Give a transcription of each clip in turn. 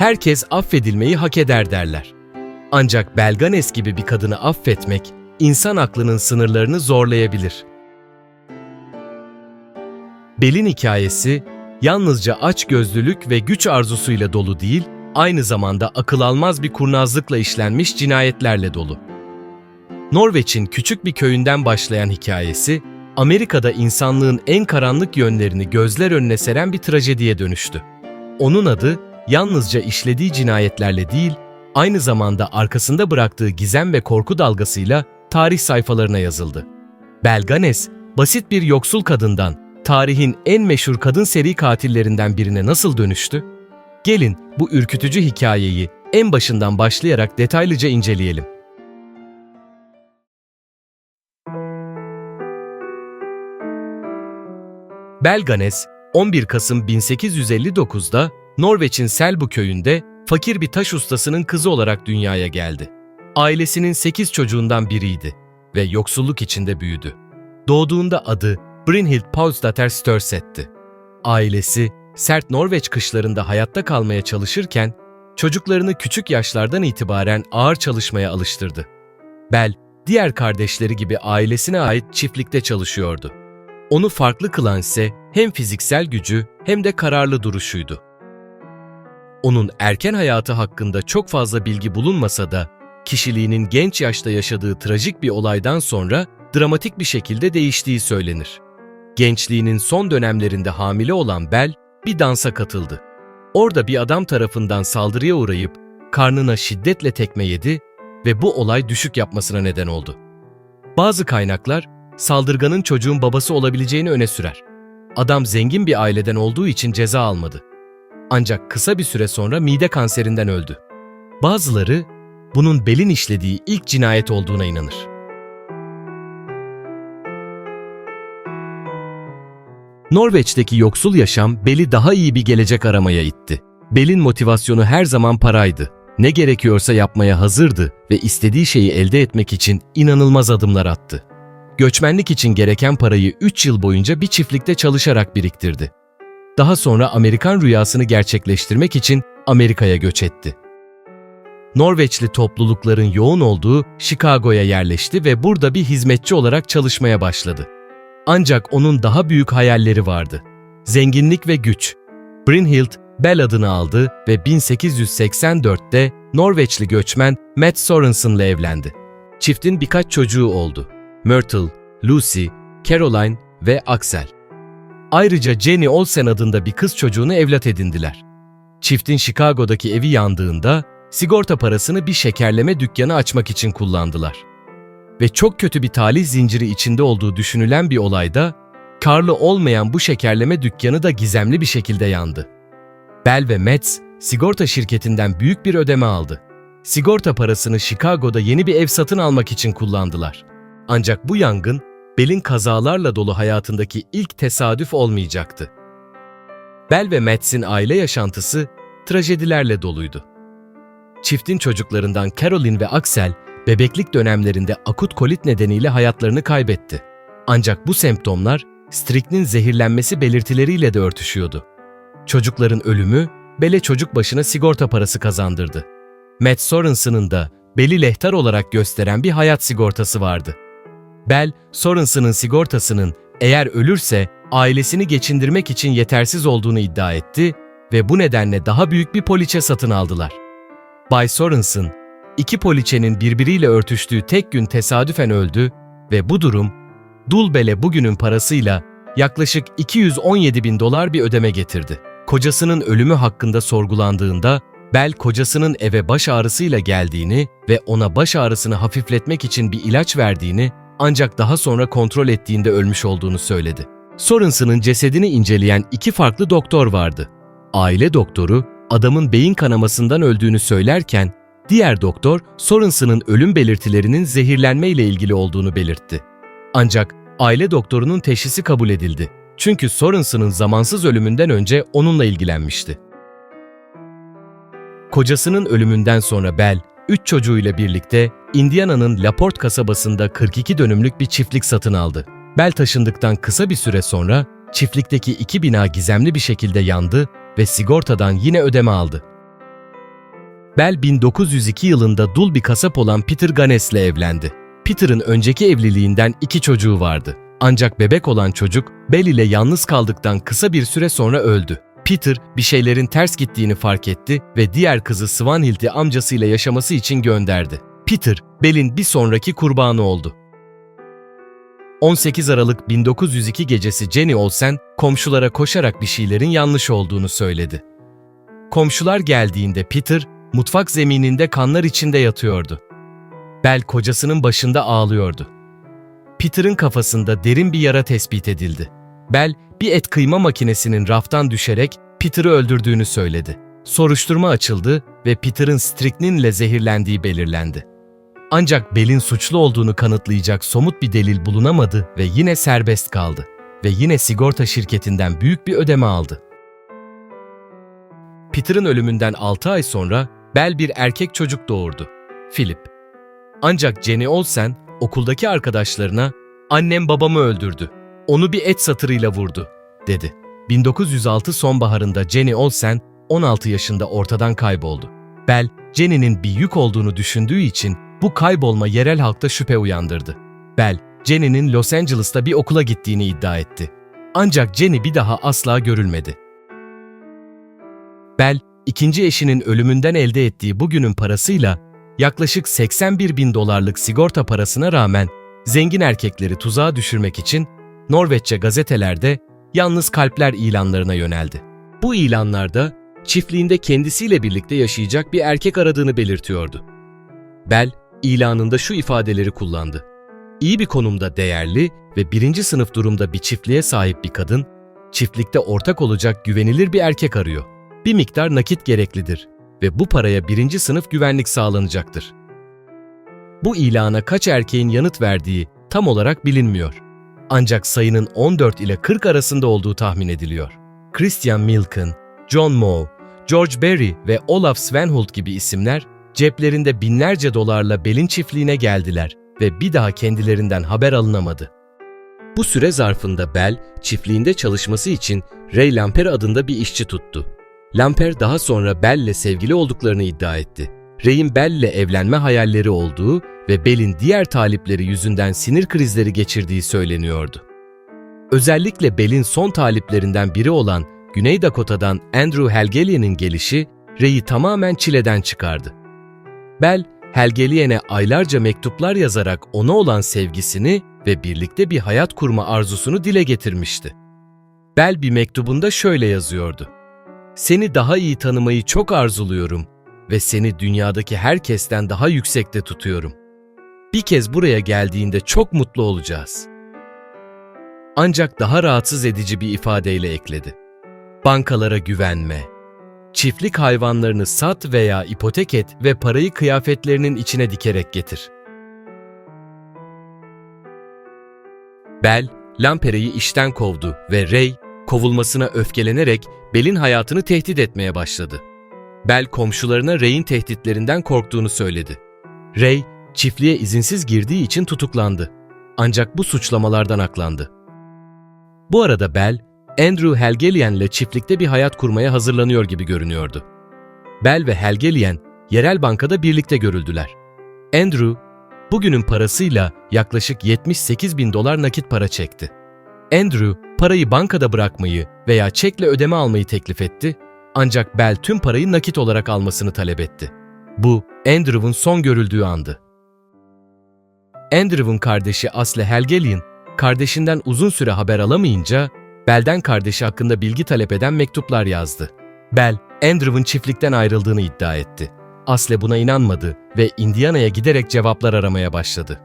herkes affedilmeyi hak eder derler. Ancak Belganes gibi bir kadını affetmek, insan aklının sınırlarını zorlayabilir. Bel'in hikayesi, yalnızca açgözlülük ve güç arzusuyla dolu değil, aynı zamanda akıl almaz bir kurnazlıkla işlenmiş cinayetlerle dolu. Norveç'in küçük bir köyünden başlayan hikayesi, Amerika'da insanlığın en karanlık yönlerini gözler önüne seren bir trajediye dönüştü. Onun adı yalnızca işlediği cinayetlerle değil, aynı zamanda arkasında bıraktığı gizem ve korku dalgasıyla tarih sayfalarına yazıldı. Belganes, basit bir yoksul kadından tarihin en meşhur kadın seri katillerinden birine nasıl dönüştü? Gelin bu ürkütücü hikayeyi en başından başlayarak detaylıca inceleyelim. Belganes, 11 Kasım 1859'da Norveç'in Selbu köyünde fakir bir taş ustasının kızı olarak dünyaya geldi. Ailesinin 8 çocuğundan biriydi ve yoksulluk içinde büyüdü. Doğduğunda adı Brynhild Paulsdatter Størset'ti. Ailesi sert Norveç kışlarında hayatta kalmaya çalışırken çocuklarını küçük yaşlardan itibaren ağır çalışmaya alıştırdı. Bel, diğer kardeşleri gibi ailesine ait çiftlikte çalışıyordu. Onu farklı kılan ise hem fiziksel gücü hem de kararlı duruşuydu. Onun erken hayatı hakkında çok fazla bilgi bulunmasa da kişiliğinin genç yaşta yaşadığı trajik bir olaydan sonra dramatik bir şekilde değiştiği söylenir. Gençliğinin son dönemlerinde hamile olan Bel bir dansa katıldı. Orada bir adam tarafından saldırıya uğrayıp karnına şiddetle tekme yedi ve bu olay düşük yapmasına neden oldu. Bazı kaynaklar saldırganın çocuğun babası olabileceğini öne sürer. Adam zengin bir aileden olduğu için ceza almadı. Ancak kısa bir süre sonra mide kanserinden öldü. Bazıları bunun Bel'in işlediği ilk cinayet olduğuna inanır. Norveç'teki yoksul yaşam Bel'i daha iyi bir gelecek aramaya itti. Bel'in motivasyonu her zaman paraydı. Ne gerekiyorsa yapmaya hazırdı ve istediği şeyi elde etmek için inanılmaz adımlar attı. Göçmenlik için gereken parayı 3 yıl boyunca bir çiftlikte çalışarak biriktirdi. Daha sonra Amerikan rüyasını gerçekleştirmek için Amerika'ya göç etti. Norveçli toplulukların yoğun olduğu Chicago'ya yerleşti ve burada bir hizmetçi olarak çalışmaya başladı. Ancak onun daha büyük hayalleri vardı. Zenginlik ve güç. Brynhild, Bell adını aldı ve 1884'te Norveçli göçmen Matt Sorensen'la evlendi. Çiftin birkaç çocuğu oldu. Myrtle, Lucy, Caroline ve Axel. Ayrıca Jenny Olsen adında bir kız çocuğunu evlat edindiler. Çiftin Chicago'daki evi yandığında sigorta parasını bir şekerleme dükkanı açmak için kullandılar. Ve çok kötü bir talih zinciri içinde olduğu düşünülen bir olayda karlı olmayan bu şekerleme dükkanı da gizemli bir şekilde yandı. Bell ve Metz sigorta şirketinden büyük bir ödeme aldı. Sigorta parasını Chicago'da yeni bir ev satın almak için kullandılar. Ancak bu yangın Bell'in kazalarla dolu hayatındaki ilk tesadüf olmayacaktı. Bell ve Metz'in aile yaşantısı trajedilerle doluydu. Çiftin çocuklarından Caroline ve Axel, bebeklik dönemlerinde akut kolit nedeniyle hayatlarını kaybetti. Ancak bu semptomlar Strick'nin zehirlenmesi belirtileriyle de örtüşüyordu. Çocukların ölümü, Bell'e çocuk başına sigorta parası kazandırdı. Matt Sorensen'ın da Bell'i lehtar olarak gösteren bir hayat sigortası vardı. Bell, Sorensen'ın sigortasının eğer ölürse ailesini geçindirmek için yetersiz olduğunu iddia etti ve bu nedenle daha büyük bir poliçe satın aldılar. Bay Sorensen, iki poliçenin birbiriyle örtüştüğü tek gün tesadüfen öldü ve bu durum, Dulbel'e bugünün parasıyla yaklaşık 217 bin dolar bir ödeme getirdi. Kocasının ölümü hakkında sorgulandığında, Bel kocasının eve baş ağrısıyla geldiğini ve ona baş ağrısını hafifletmek için bir ilaç verdiğini ancak daha sonra kontrol ettiğinde ölmüş olduğunu söyledi. Sorensen'ın cesedini inceleyen iki farklı doktor vardı. Aile doktoru, adamın beyin kanamasından öldüğünü söylerken, diğer doktor Sorensen'ın ölüm belirtilerinin zehirlenme ile ilgili olduğunu belirtti. Ancak aile doktorunun teşhisi kabul edildi. Çünkü Sorensen'ın zamansız ölümünden önce onunla ilgilenmişti. Kocasının ölümünden sonra Bell, üç çocuğuyla birlikte Indiana'nın Laporte kasabasında 42 dönümlük bir çiftlik satın aldı. Bell taşındıktan kısa bir süre sonra çiftlikteki iki bina gizemli bir şekilde yandı ve sigortadan yine ödeme aldı. Bell 1902 yılında dul bir kasap olan Peter Ganes'le evlendi. Peter'ın önceki evliliğinden iki çocuğu vardı. Ancak bebek olan çocuk Bell ile yalnız kaldıktan kısa bir süre sonra öldü. Peter bir şeylerin ters gittiğini fark etti ve diğer kızı Swanhild'i amcasıyla yaşaması için gönderdi. Peter, Bell'in bir sonraki kurbanı oldu. 18 Aralık 1902 gecesi Jenny Olsen komşulara koşarak bir şeylerin yanlış olduğunu söyledi. Komşular geldiğinde Peter mutfak zemininde kanlar içinde yatıyordu. Bell kocasının başında ağlıyordu. Peter'ın kafasında derin bir yara tespit edildi. Bell bir et kıyma makinesinin raftan düşerek Peter'ı öldürdüğünü söyledi. Soruşturma açıldı ve Peter'ın strikninle zehirlendiği belirlendi. Ancak Bell'in suçlu olduğunu kanıtlayacak somut bir delil bulunamadı ve yine serbest kaldı ve yine sigorta şirketinden büyük bir ödeme aldı. Peter'ın ölümünden 6 ay sonra Bell bir erkek çocuk doğurdu, Philip. Ancak Jenny Olsen okuldaki arkadaşlarına "Annem babamı öldürdü. Onu bir et satırıyla vurdu." dedi. 1906 sonbaharında Jenny Olsen 16 yaşında ortadan kayboldu. Bell, Jenny'nin bir yük olduğunu düşündüğü için bu kaybolma yerel halkta şüphe uyandırdı. Bell, Jenny'nin Los Angeles'ta bir okula gittiğini iddia etti. Ancak Jenny bir daha asla görülmedi. Bell, ikinci eşinin ölümünden elde ettiği bugünün parasıyla yaklaşık 81 bin dolarlık sigorta parasına rağmen zengin erkekleri tuzağa düşürmek için Norveççe gazetelerde yalnız kalpler ilanlarına yöneldi. Bu ilanlarda çiftliğinde kendisiyle birlikte yaşayacak bir erkek aradığını belirtiyordu. Bell, ilanında şu ifadeleri kullandı. İyi bir konumda değerli ve birinci sınıf durumda bir çiftliğe sahip bir kadın, çiftlikte ortak olacak güvenilir bir erkek arıyor. Bir miktar nakit gereklidir ve bu paraya birinci sınıf güvenlik sağlanacaktır. Bu ilana kaç erkeğin yanıt verdiği tam olarak bilinmiyor. Ancak sayının 14 ile 40 arasında olduğu tahmin ediliyor. Christian Milken, John Moe, George Berry ve Olaf Svenholt gibi isimler ceplerinde binlerce dolarla Bell'in çiftliğine geldiler ve bir daha kendilerinden haber alınamadı. Bu süre zarfında Bell, çiftliğinde çalışması için Ray Lamper adında bir işçi tuttu. Lamper daha sonra Bell'le sevgili olduklarını iddia etti. Ray'in Bell'le evlenme hayalleri olduğu ve Bell'in diğer talipleri yüzünden sinir krizleri geçirdiği söyleniyordu. Özellikle Bell'in son taliplerinden biri olan Güney Dakota'dan Andrew Helgelien'in gelişi Ray'i tamamen çileden çıkardı. Bell, Helgelien'e aylarca mektuplar yazarak ona olan sevgisini ve birlikte bir hayat kurma arzusunu dile getirmişti. Bell bir mektubunda şöyle yazıyordu. Seni daha iyi tanımayı çok arzuluyorum ve seni dünyadaki herkesten daha yüksekte tutuyorum. Bir kez buraya geldiğinde çok mutlu olacağız. Ancak daha rahatsız edici bir ifadeyle ekledi. Bankalara güvenme. Çiftlik hayvanlarını sat veya ipotek et ve parayı kıyafetlerinin içine dikerek getir. Bell, Lampere'yi işten kovdu ve Ray, kovulmasına öfkelenerek Bell'in hayatını tehdit etmeye başladı. Bell komşularına Ray'in tehditlerinden korktuğunu söyledi. Ray, çiftliğe izinsiz girdiği için tutuklandı. Ancak bu suçlamalardan aklandı. Bu arada Bell, Andrew Helgelien çiftlikte bir hayat kurmaya hazırlanıyor gibi görünüyordu. Bell ve Helgelien, yerel bankada birlikte görüldüler. Andrew, bugünün parasıyla yaklaşık 78 bin dolar nakit para çekti. Andrew, parayı bankada bırakmayı veya çekle ödeme almayı teklif etti ancak Bell tüm parayı nakit olarak almasını talep etti. Bu, Andrew'un son görüldüğü andı. Andrew'un kardeşi Asle Helgelien, kardeşinden uzun süre haber alamayınca Bell'den kardeşi hakkında bilgi talep eden mektuplar yazdı. Bell, Andrew'un çiftlikten ayrıldığını iddia etti. Asle buna inanmadı ve Indiana'ya giderek cevaplar aramaya başladı.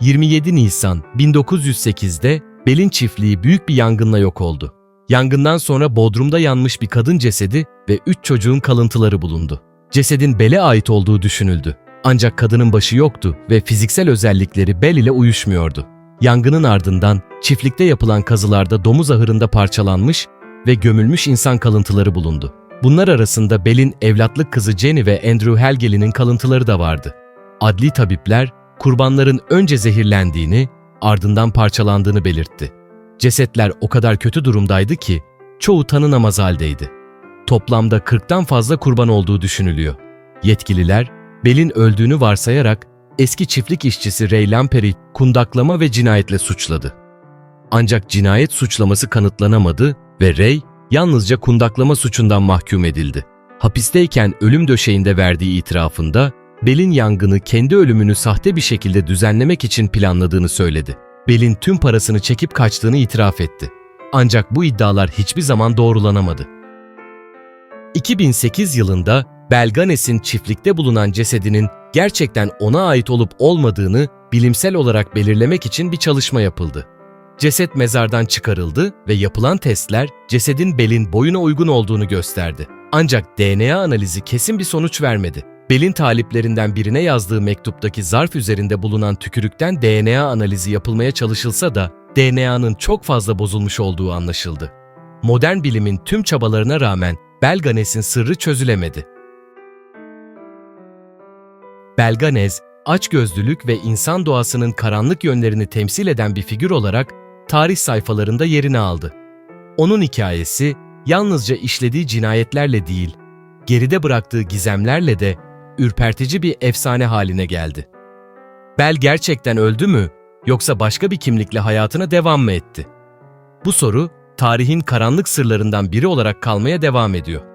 27 Nisan 1908'de Bell'in çiftliği büyük bir yangınla yok oldu. Yangından sonra bodrumda yanmış bir kadın cesedi ve üç çocuğun kalıntıları bulundu. Cesedin Bell'e ait olduğu düşünüldü. Ancak kadının başı yoktu ve fiziksel özellikleri Bell ile uyuşmuyordu. Yangının ardından çiftlikte yapılan kazılarda domuz ahırında parçalanmış ve gömülmüş insan kalıntıları bulundu. Bunlar arasında Bell'in evlatlık kızı Jenny ve Andrew Helgel'in kalıntıları da vardı. Adli tabipler kurbanların önce zehirlendiğini, ardından parçalandığını belirtti. Cesetler o kadar kötü durumdaydı ki çoğu tanınamaz haldeydi. toplamda 40'tan fazla kurban olduğu düşünülüyor. Yetkililer, Bel'in öldüğünü varsayarak eski çiftlik işçisi Ray Lampert'i kundaklama ve cinayetle suçladı. Ancak cinayet suçlaması kanıtlanamadı ve Ray yalnızca kundaklama suçundan mahkum edildi. Hapisteyken ölüm döşeğinde verdiği itirafında Bel'in yangını kendi ölümünü sahte bir şekilde düzenlemek için planladığını söyledi. Bel'in tüm parasını çekip kaçtığını itiraf etti. Ancak bu iddialar hiçbir zaman doğrulanamadı. 2008 yılında Belganes'in çiftlikte bulunan cesedinin gerçekten ona ait olup olmadığını bilimsel olarak belirlemek için bir çalışma yapıldı. Ceset mezardan çıkarıldı ve yapılan testler cesedin Bel'in boyuna uygun olduğunu gösterdi. Ancak DNA analizi kesin bir sonuç vermedi. Bel'in taliplerinden birine yazdığı mektuptaki zarf üzerinde bulunan tükürükten DNA analizi yapılmaya çalışılsa da DNA'nın çok fazla bozulmuş olduğu anlaşıldı. Modern bilimin tüm çabalarına rağmen Belganes'in sırrı çözülemedi. Belganez, açgözlülük ve insan doğasının karanlık yönlerini temsil eden bir figür olarak tarih sayfalarında yerini aldı. Onun hikayesi yalnızca işlediği cinayetlerle değil, geride bıraktığı gizemlerle de ürpertici bir efsane haline geldi. Bel gerçekten öldü mü yoksa başka bir kimlikle hayatına devam mı etti? Bu soru tarihin karanlık sırlarından biri olarak kalmaya devam ediyor.